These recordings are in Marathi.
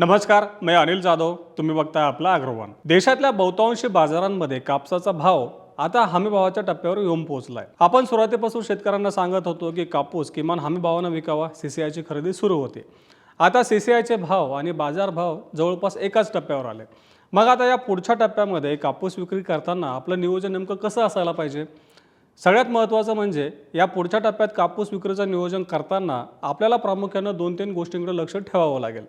नमस्कार मी अनिल जाधव तुम्ही बघताय आपला अग्रवान. देशातल्या बहुतांशी बाजारांमध्ये कापसाचा भाव आता हमीभावाच्या टप्प्यावर येऊन पोहोचलाय. आपण सुरुवातीपासून शेतकऱ्यांना सांगत होतो की कापूस किमान हमीभावानं विकावा सीसीआयची खरेदी सुरू होते. आता सीसीआयचे भाव आणि बाजारभाव जवळपास एकाच टप्प्यावर आले. मग आता या पुढच्या टप्प्यामध्ये कापूस विक्री करताना आपलं नियोजन नेमकं कसं असायला पाहिजे? सगळ्यात महत्त्वाचं म्हणजे या पुढच्या टप्प्यात कापूस विक्रीचं नियोजन करताना आपल्याला प्रामुख्यानं दोन तीन गोष्टींकडे लक्ष ठेवावं लागेल.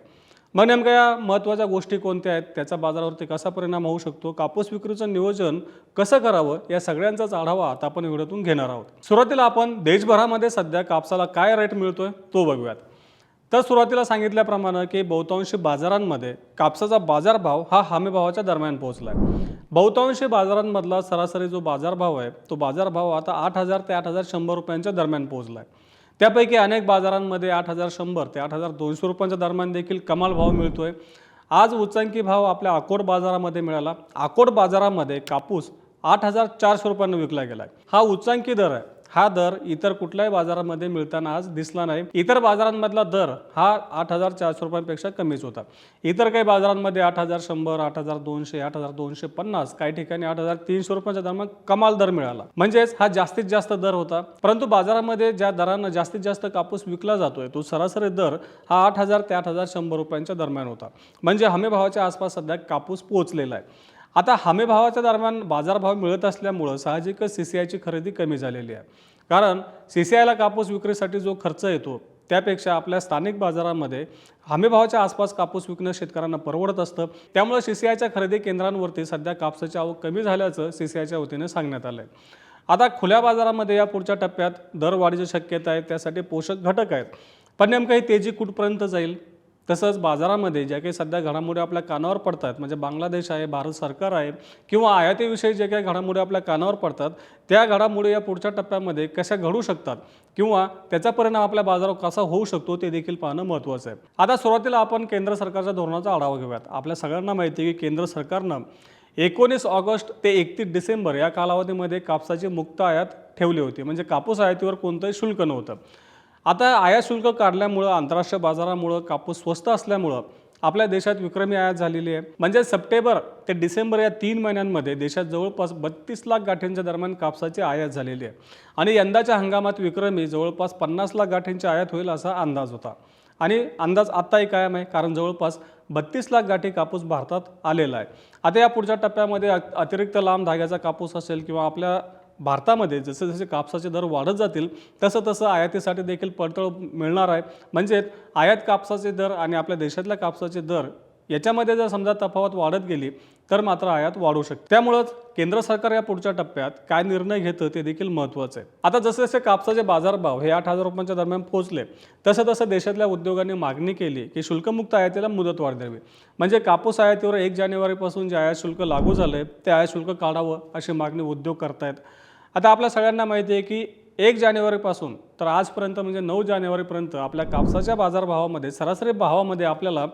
मग नेमक्या या महत्त्वाच्या गोष्टी कोणत्या आहेत? त्याचा बाजारावरती कसा परिणाम होऊ शकतो? कापूस विक्रीचं नियोजन कसं करावं? या सगळ्यांचाच आढावा आता आपण व्हिडिओतून घेणार आहोत. सुरुवातीला आपण देशभरामध्ये सध्या कापसाला काय रेट मिळतोय तो बघूयात. तर सुरुवातीला सांगितल्याप्रमाणे की बहुतांशी बाजारांमध्ये कापसाचा बाजारभाव हा हमीभावाच्या दरम्यान पोहोचला आहे बहुतांशी बाजारांमधला सरासरी जो बाजारभाव आहे तो बाजारभाव आता आठ हजार ते आठ हजार शंभर रुपयांच्या दरम्यान पोहोचला आहे त्यापैकी अनेक बाजारांमध्ये आठ हजार शंभर ते आठ हजार दोनशे रुपयांच्या दरम्यान देखील कमाल भाव मिळतोय. आज उच्चांकी भाव आपल्या अकोट बाजारामध्ये मिळाला. अकोट बाजारामध्ये कापूस आठ हजार चारशे रुपयांना विकला गेला हा उच्चांकी दर आहे. हा दर इतर कुठल्याही बाजारामध्ये मिळताना आज दिसला नाही. इतर बाजारांमधला दर हा आठ हजार चारशे रुपयांपेक्षा कमीच होता. इतर काही बाजारांमध्ये आठ हजार शंभर आठ हजार दोनशे आठ हजार दोनशे पन्नास काही ठिकाणी आठ हजार तीनशे रुपयांच्या दरम्यान कमाल दर मिळाला. म्हणजेच हा जास्तीत जास्त दर होता. परंतु बाजारामध्ये ज्या दरानं जास्तीत जास्त कापूस विकला जातोय तो सरासरी दर हा आठ हजार ते आठ हजार शंभर रुपयांच्या दरम्यान होता. म्हणजे हमीभावाच्या आसपास सध्या कापूस पोहोचलेला आहे. आता हमीभावाच्या दरम्यान बाजारभाव मिळत असल्यामुळं साहजिकच सी सी आयची खरेदी कमी झालेली आहे. कारण सी सी आयला कापूस विक्रीसाठी जो खर्च येतो त्यापेक्षा आपल्या स्थानिक बाजारामध्ये हमीभावाच्या आसपास कापूस विकणं शेतकऱ्यांना परवडत असतं. त्यामुळे सी सी आयच्या खरेदी केंद्रांवरती सध्या कापसाची आवक कमी झाल्याचं सी सी आयच्या वतीने सांगण्यात आलं आहे आता खुल्या बाजारामध्ये या पुढच्या टप्प्यात दरवाढीची शक्यता आहे त्यासाठी पोषक घटक आहेत. पण नेमकं ही तेजी कुठपर्यंत जाईल? तसंच बाजारामध्ये ज्या काही सध्या घडामोडी आपल्या कानावर पडतात म्हणजे बांगलादेश आहे भारत सरकार आहे किंवा आयातीविषयी जे काही घडामोडी आपल्या कानावर पडतात त्या घडामोडी या पुढच्या टप्प्यामध्ये कशा घडू शकतात किंवा त्याचा परिणाम आपल्या बाजारावर कसा होऊ शकतो ते देखील पाहणं महत्त्वाचं आहे. आता सुरुवातीला आपण केंद्र सरकारच्या धोरणाचा आढावा घेऊयात. आपल्या सगळ्यांना माहिती आहे की केंद्र सरकारनं एकोणीस ऑगस्ट ते एकतीस डिसेंबर या कालावधीमध्ये कापसाची मुक्त आयात ठेवली होती. म्हणजे कापूस आयातीवर कोणतंही शुल्क नव्हतं. आता आयात शुल्क काढल्यामुळं आंतरराष्ट्रीय बाजारामुळं कापूस स्वस्त असल्यामुळं आपल्या देशात विक्रमी आयात झालेली आहे. म्हणजे सप्टेंबर ते डिसेंबर या तीन महिन्यांमध्ये देशात जवळपास बत्तीस लाख गाठींच्या दरम्यान कापसाची आयात झालेली आहे. आणि यंदाच्या हंगामात विक्रमी जवळपास पन्नास लाख गाठींची आयात होईल असा अंदाज होता. आणि अंदाज आत्ताही कायम आहे कारण जवळपास बत्तीस लाख गाठी कापूस भारतात आलेला आहे. आता या पुढच्या टप्प्यामध्ये अ- अतिरिक्त लांब धाग्याचा कापूस असेल किंवा आपल्या भारतामध्ये जसे जसे कापसाचे दर वाढत जातील तसं तसं आयातीसाठी देखील पडतळ मिळणार आहे. म्हणजे आयात कापसाचे दर आणि आपल्या देशातल्या कापसाचे दर याच्यामध्ये जर समजा तफावत वाढत गेली तर मात्र आयात वाढू शकते. त्यामुळंच केंद्र सरकार या पुढच्या टप्प्यात काय निर्णय घेतं ते देखील महत्त्वाचं आहे. आता जसे जसे कापसाचे बाजारभाव हे आठ हजार रुपयांच्या दरम्यान पोहोचले तसं तसं देशातल्या उद्योगांनी मागणी केली की शुल्कमुक्त आयातीला मुदतवाढ द्यावी म्हणजे कापूस आयातीवर एक जानेवारीपासून जे आयात शुल्क लागू झालं आहे ते आयात शुल्क काढावं अशी मागणी उद्योग करतायत. आता आपल्या सगळ्यांना माहिती आहे की एक जानेवारीपासून तर आजपर्यंत म्हणजे नऊ जानेवारीपर्यंत आपल्या कापसाच्या बाजारभावामध्ये सरासरी भावामध्ये आपल्याला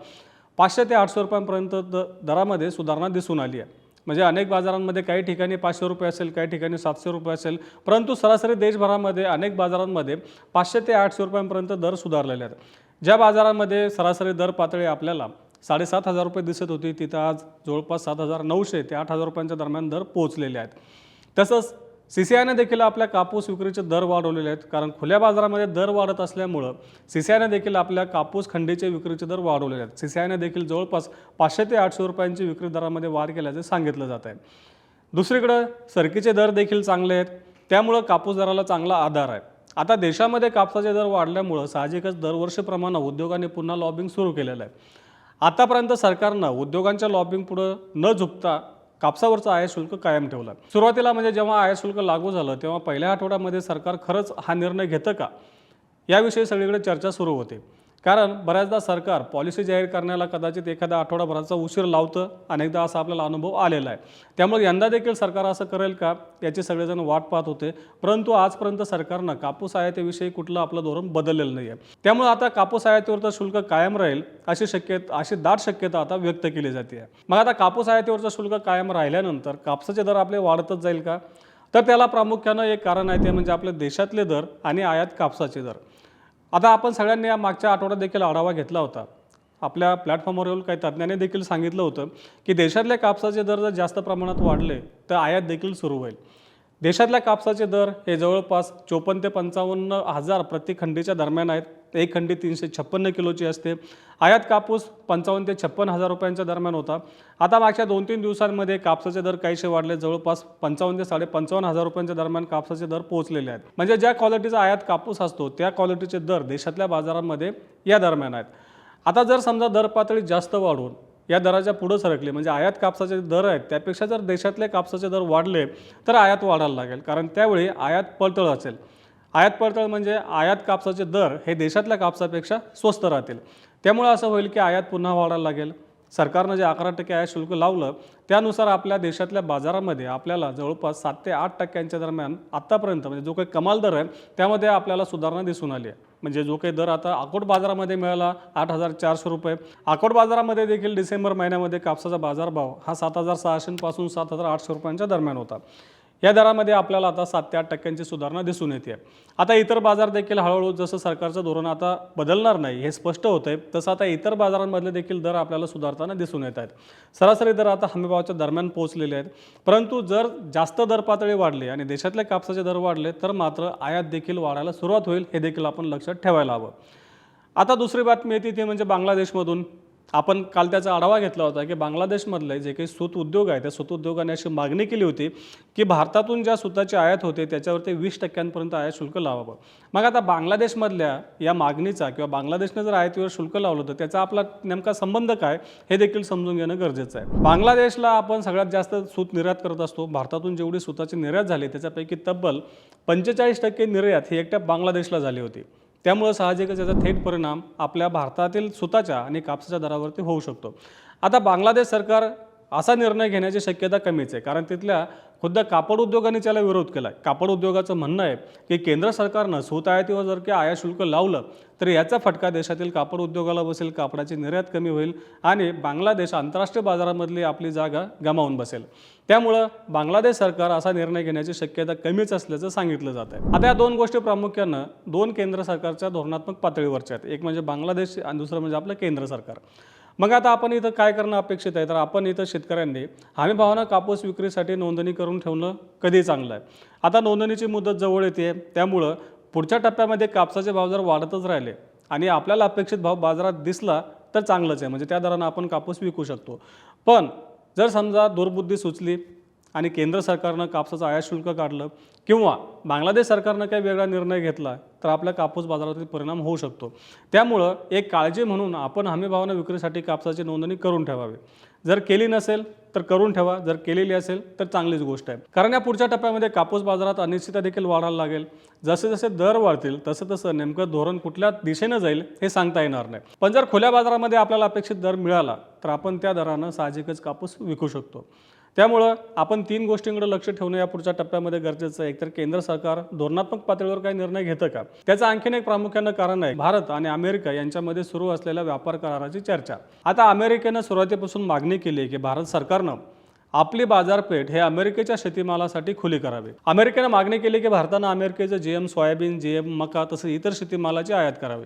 पाचशे ते आठशे रुपयांपर्यंत द दरामध्ये सुधारणा दिसून आली आहे. म्हणजे अनेक बाजारांमध्ये काही ठिकाणी पाचशे रुपये असेल काही ठिकाणी सातशे रुपये असेल परंतु सरासरी देशभरामध्ये अनेक बाजारांमध्ये पाचशे ते आठशे रुपयांपर्यंत दर सुधारलेले आहेत. ज्या बाजारांमध्ये सरासरी दर पातळी आपल्याला साडेसात हजार रुपये दिसत होती तिथं आज जवळपास सात हजार नऊशे ते आठ हजार रुपयांच्या दरम्यान दर पोहोचलेले आहेत. तसंच सी सी आयने देखील आपल्या कापूस विक्रीचे दर वाढवलेले आहेत. कारण खुल्या बाजारामध्ये दर वाढत असल्यामुळं सी सी आयने देखील आपल्या कापूस खंडीचे विक्रीचे दर वाढवलेले आहेत. सी सी आयने देखील जवळपास पाचशे ते आठशे रुपयांची विक्री दरामध्ये वाढ केल्याचे सांगितलं जात आहे. दुसरीकडं सरकीचे दर देखील चांगले आहेत. त्यामुळं कापूस दराला चांगला आधार आहे. आता देशामध्ये कापसाचे दर वाढल्यामुळं साहजिकच दरवर्षीप्रमाणे उद्योगांनी पुन्हा लॉबिंग सुरू केलेलं आहे. आतापर्यंत सरकारनं उद्योगांच्या लॉबिंग पुढं न झुकता कापसावरचं आयात शुल्क कायम ठेवलं. सुरुवातीला म्हणजे जेव्हा आयात शुल्क लागू झालं तेव्हा पहिल्या आठवड्यामध्ये सरकार खरंच हा निर्णय घेतं का? याविषयी सगळीकडे चर्चा सुरू होते. कारण बऱ्याचदा सरकार पॉलिसी जाहीर करण्याला कदाचित एखादा आठवडाभराचा उशीर लावतं. अनेकदा असा आपल्याला अनुभव आलेला आहे. त्यामुळे यंदा देखील सरकार असं करेल का? याची सगळेजण वाट पाहत होते. परंतु आजपर्यंत सरकारनं कापूस आयातीविषयी कुठलं आपलं धोरण बदललेलं नाही आहे त्यामुळे आता कापूस आयातीवरचं शुल्क कायम राहील अशी शक्यता अशी दाट शक्यता आता व्यक्त केली जाते मग आता कापूस आयातीवरचं शुल्क कायम राहिल्यानंतर कापसाचे दर आपले वाढतच जाईल का? तर त्याला प्रामुख्यानं एक कारण आहे ते म्हणजे आपल्या देशातले दर आणि आयात कापसाचे दर. आता आपण सगळ्यांनी या मागच्या आठवड्यात देखील आढावा घेतला होता. आपल्या प्लॅटफॉर्मवर येऊन काही तज्ज्ञांनी देखील सांगितलं होतं की देशातल्या कापसाचे दर जर जास्त प्रमाणात वाढले तर आयात देखील सुरू होईल. देशातल्या कापसाचे दर हे जवळपास चोपन्न ते पंचावन्न हजार प्रति खंडीच्या दरम्यान आहेत. एक खंडी तीनशे छप्पन्न किलोची असते. आयात कापूस पंचावन्न ते छप्पन्न हजार रुपयांच्या दरम्यान होता. आता मागच्या दोन तीन दिवसांमध्ये कापसाचे दर काहीसे वाढले. जवळपास पंचावन्न ते साडे पंचावन्न हजार रुपयांच्या दरम्यान कापसाचे दर पोहोचलेले आहेत. म्हणजे ज्या क्वालिटीचा आयात कापूस असतो त्या क्वालिटीचे दर देशातल्या बाजारांमध्ये या दरम्यान आहेत. आता जर समजा दर पातळी जास्त वाढून या दराच्या पुढं सरकले म्हणजे आयात कापसाचे दर आहेत त्यापेक्षा जर देशातले कापसाचे दर वाढले तर आयात वाढायला लागेल. कारण त्यावेळी आयात पळतळ असेल. आयात पडतळ म्हणजे आयात कापसाचे दर हे देशातल्या कापसापेक्षा स्वस्त राहतील. त्यामुळे असं होईल की आयात पुन्हा वाढायला लागेल. सरकारनं जे अकरा टक्के आयात शुल्क लावलं त्यानुसार आपल्या देशातल्या बाजारामध्ये आपल्याला जवळपास सात ते आठ टक्क्यांच्या दरम्यान आत्तापर्यंत म्हणजे जो काही कमाल दर आहे त्यामध्ये आपल्याला सुधारणा दिसून आली आहे. म्हणजे जो काही दर आता अकोट बाजारामध्ये मिळाला आठ हजार चारशे रुपये. अकोट बाजारामध्ये देखील डिसेंबर महिन्यामध्ये कापसाचा बाजारभाव हा सात हजार सहाशेपासून सात हजार आठशे रुपयांच्या दरम्यान होता. या दरामध्ये आपल्याला आता सात ते आठ टक्क्यांची सुधारणा दिसून येते. आता इतर बाजार देखील हळूहळू जसं सरकारचं धोरण आता बदलणार नाही हे स्पष्ट होतं आहे तसं आता इतर बाजारांमधले देखील दर आपल्याला सुधारताना दिसून येत आहेत. सरासरी दर आता हमीभावाच्या दरम्यान पोहोचलेले आहेत. परंतु जर जास्त दर पातळी वाढली आणि देशातले कापसाचे दर वाढले तर मात्र आयात देखील वाढायला सुरुवात होईल हे देखील आपण लक्षात ठेवायला हवं. आता दुसरी बातमी येते ती म्हणजे बांगलादेशमधून. आपण काल त्याचा आढावा घेतला होता की बांगलादेशमधले जे काही सूत उद्योग आहे त्या सूत उद्योगाने अशी मागणी केली होती की भारतातून ज्या सुताची आयात होते त्याच्यावरती वीस टक्क्यांपर्यंत आयात शुल्क लावावं. मग आता बांगलादेशमधल्या या मागणीचा किंवा बांगलादेशनं जर आयातीवर शुल्क लावलं तर त्याचा आपला नेमका संबंध काय हे देखील समजून घेणं गरजेचं आहे. बांगलादेशला आपण सगळ्यात जास्त सूत निर्यात करत असतो. भारतातून जेवढी सुताची निर्यात झाली त्याच्यापैकी तब्बल पंचेचाळीस टक्के निर्यात ही एकट्या बांगलादेशला झाली होती. त्यामुळं साहजिकच याचा थेट परिणाम आपल्या भारतातील सुताच्या आणि कापसाच्या दरावरती होऊ शकतो. आता बांगलादेश सरकार असा निर्णय घेण्याची शक्यता कमीच आहे. कारण तिथल्या खुद्द कापड उद्योगाने त्याला विरोध केला आहे कापड उद्योगाचं म्हणणं आहे की केंद्र सरकारनं सूत आयातीवर जर की आयात शुल्क लावलं तर याचा फटका देशातील कापड उद्योगाला बसेल कापडाची निर्यात कमी होईल आणि बांगलादेश आंतरराष्ट्रीय बाजारामधली आपली जागा गमावून बसेल. त्यामुळं बांगलादेश सरकार असा निर्णय घेण्याची शक्यता कमीच असल्याचं सांगितलं जात आहे. आता या दोन गोष्टी प्रामुख्यानं दोन केंद्र सरकारच्या धोरणात्मक पातळीवरच्या आहेत. एक म्हणजे बांगलादेश आणि दुसरं म्हणजे आपलं केंद्र सरकार. मग आता आपण इथं काय करणं अपेक्षित आहे? तर आपण इथं शेतकऱ्यांनी हमी भावानं कापूस विक्रीसाठी नोंदणी करून ठेवणं कधी चांगलं आहे? आता नोंदणीची मुदत जवळ येते त्यामुळं पुढच्या टप्प्यामध्ये कापसाचे भाव जर वाढतच राहिले आणि आपल्याला अपेक्षित भाव बाजारात दिसला तर चांगलंच आहे. म्हणजे त्या दरानं आपण कापूस विकू शकतो. पण जर समजा दुर्बुद्धी सुचली आणि केंद्र सरकारनं कापसाचं आयात शुल्क काढलं किंवा बांगलादेश सरकारनं काही वेगळा निर्णय घेतला तर आपल्या कापूस बाजारातील परिणाम होऊ शकतो. त्यामुळं एक काळजी म्हणून आपण हमीभावानं विक्रीसाठी कापसाची नोंदणी करून ठेवावी. जर केली नसेल तर करून ठेवा. जर केलेली असेल तर चांगलीच गोष्ट आहे. कारण या पुढच्या टप्प्यामध्ये कापूस बाजारात अनिश्चितता देखील वाढायला लागेल. जसे जसे दर वाढतील तसं तसं नेमकं धोरण कुठल्या दिशेनं जाईल हे सांगता येणार नाही. पण जर खुल्या बाजारामध्ये आपल्याला अपेक्षित दर मिळाला तर आपण त्या दरानं साहजिकच कापूस विकू शकतो. त्यामुळं आपण तीन गोष्टींकडे लक्ष ठेवणं या पुढच्या टप्प्यामध्ये गरजेचं आहे. एकतर केंद्र सरकार धोरणात्मक पातळीवर काही निर्णय घेतं का? त्याचं आणखीन एक प्रामुख्यानं कारण आहे भारत आणि अमेरिका यांच्यामध्ये सुरू असलेल्या व्यापार कराराची चर्चा. आता अमेरिकेनं सुरुवातीपासून मागणी केली आहे की भारत सरकारनं आपली बाजारपेठ हे अमेरिकेच्या शेतीमालासाठी खुली करावी. अमेरिकेनं मागणी केली की भारतानं अमेरिकेचं जेएम सोयाबीन जेएम मका तसं इतर शेतीमालाची आयात करावी.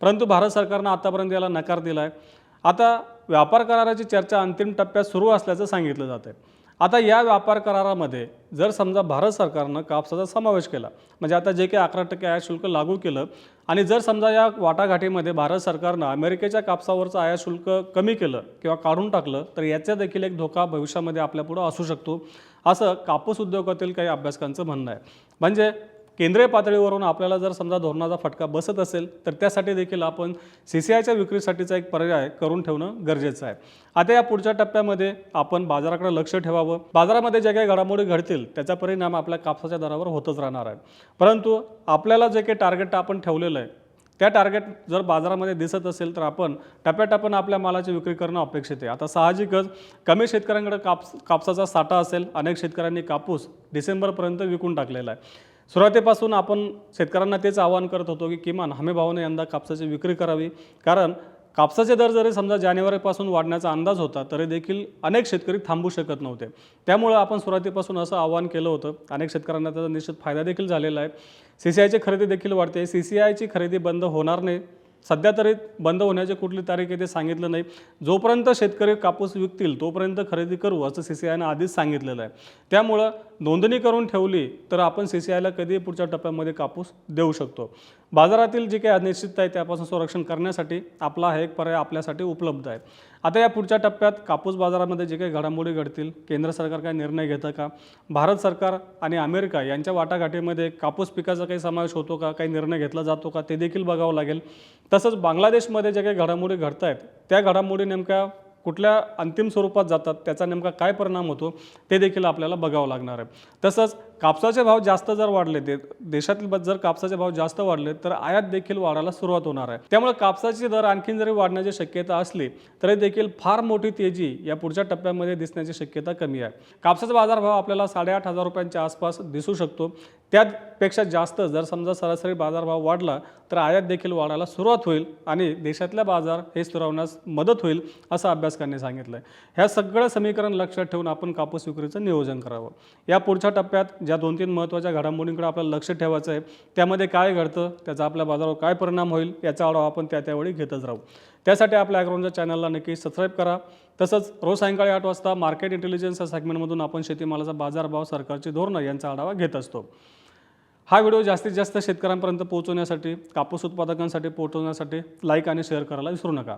परंतु भारत सरकारनं आतापर्यंत याला नकार दिला आहे आता व्यापार कराराची चर्चा अंतिम टप्प्यात सुरू असल्याचं सांगितलं जातं आहे आता या व्यापार करारामध्ये जर समजा भारत सरकारनं कापसाचा समावेश केला म्हणजे आता जे काही अकरा टक्के आयात शुल्क लागू केलं आणि जर समजा या वाटाघाटीमध्ये भारत सरकारनं अमेरिकेच्या कापसावरचं आयात शुल्क कमी केलं किंवा काढून टाकलं तर याचा देखील एक धोका भविष्यामध्ये आपल्यापुढं असू शकतो. असं कापूस उद्योगातील काही अभ्यासकांचं म्हणणं आहे. म्हणजे केंद्रीय पातळीवरून आपल्याला जर समजा धोरणाचा फटका बसत असेल तर त्यासाठी देखील आपण सी सी आयच्या विक्रीसाठीचा एक पर्याय करून ठेवणं गरजेचं आहे. आता या पुढच्या टप्प्यामध्ये आपण बाजाराकडे लक्ष ठेवावं. बाजारामध्ये ज्या काही घडामोडी घडतील त्याचा परिणाम आपल्या कापसाच्या दरावर होतच राहणार आहे. परंतु आपल्याला जे काही टार्गेट आपण ठेवलेलं आहे त्या टार्गेट जर बाजारामध्ये दिसत असेल तर आपण टप्प्याटप्प्यानं आपल्या मालाची विक्री करणं अपेक्षित आहे. आता साहजिकच कमी शेतकऱ्यांकडे कापस कापसाचा साठा असेल अनेक शेतकऱ्यांनी कापूस डिसेंबरपर्यंत विकून टाकलेला आहे. सुरुवातीपासून आपण शेतकऱ्यांना तेच आवाहन करत होतो की किमान हमी भावाने यंदा कापसाची विक्री करावी. कारण कापसाचे दर जरी समजा जानेवारीपासून वाढण्याचा अंदाज होता तरी देखील अनेक शेतकरी थांबू शकत नव्हते. त्यामुळं आपण सुरुवातीपासून असं आवाहन केलं होतं. अनेक शेतकऱ्यांना त्याचा निश्चित फायदा देखील झालेला आहे. सी सी आयची खरेदी देखील वाढते. सी सी आयची खरेदी बंद होणार नाही. सध्या तरी बंद होण्याची कुठली तारीख आहे ते सांगितलं नाही. जोपर्यंत शेतकरी कापूस विकतील तोपर्यंत खरेदी करू असं सी सी आयनं आधीच सांगितलेलं आहे. त्यामुळं नोंदणी करून ठेवली तर आपण सी सी आयला कधी पुढच्या टप्प्यामध्ये कापूस देऊ शकतो. बाजारातील जी काही अनिश्चितता आहे त्यापासून संरक्षण करण्यासाठी आपला हा एक पर्याय आपल्यासाठी उपलब्ध आहे. आता या पुढच्या टप्प्यात कापूस बाजारामध्ये जे काही घडामोडी घडतील केंद्र सरकार काय निर्णय घेतं का? भारत सरकार आणि अमेरिका यांच्या वाटाघाटीमध्ये कापूस पिकाचा काही समावेश होतो का? काही निर्णय घेतला जातो का? ते देखील बघावं लागेल. तसंच बांगलादेशमध्ये जे काही घडामोडी घडत आहेत त्या घडामोडी नेमक्या कुठल्या अंतिम स्वरूपात जातात? त्याचा नेमका काय परिणाम होतो? ते देखील आपल्याला बघावं लागणार आहे. तसंच कापसाचे भाव जास्त जर वाढले ते देशातील जर कापसाचे भाव जास्त वाढले तर आयात देखील वाढायला सुरुवात होणार आहे. त्यामुळे कापसाचे दर आणखीन जरी वाढण्याची शक्यता असली तरी देखील फार मोठी तेजी या पुढच्या टप्प्यामध्ये दिसण्याची शक्यता कमी आहे. कापसाचा बाजारभाव आपल्याला साडेआठ हजार रुपयांच्या आसपास दिसू शकतो. त्यापेक्षा जास्त जर समजा सरासरी बाजारभाव वाढला तर आयात देखील वाढायला सुरुवात होईल आणि देशातल्या बाजार हे स्थिरवण्यास मदत होईल असं अभ्यासकांनी सांगितलं आहे ह्या सगळं समीकरण लक्षात ठेवून आपण कापूस विक्रीचं नियोजन करावं. या पुढच्या टप्प्यात ज्या दोन तीन महत्त्वाच्या घडामोडींकडे आपल्याला लक्ष ठेवायचं आहे. त्यामध्ये काय घडतं त्याचा आपल्या बाजारावर काय परिणाम होईल याचा आढावा आपण त्या त्यावेळी घेतच राहू. त्यासाठी आपल्या ॲग्रोनच्या चॅनलला नक्की सबस्क्राईब करा. तसंच रोज सायंकाळी आठ वाजता मार्केट इंटेलिजन्स या सेगमेंटमधून आपण शेतीमालाचा बाजारभाव सरकारची धोरणं यांचा आढावा घेत असतो. हा व्हिडिओ जास्तीत जास्त शेतकऱ्यांपर्यंत पोहोचवण्यासाठी कापूस उत्पादकांसाठी पोहोचवण्यासाठी लाईक आणि शेअर करायला विसरू नका.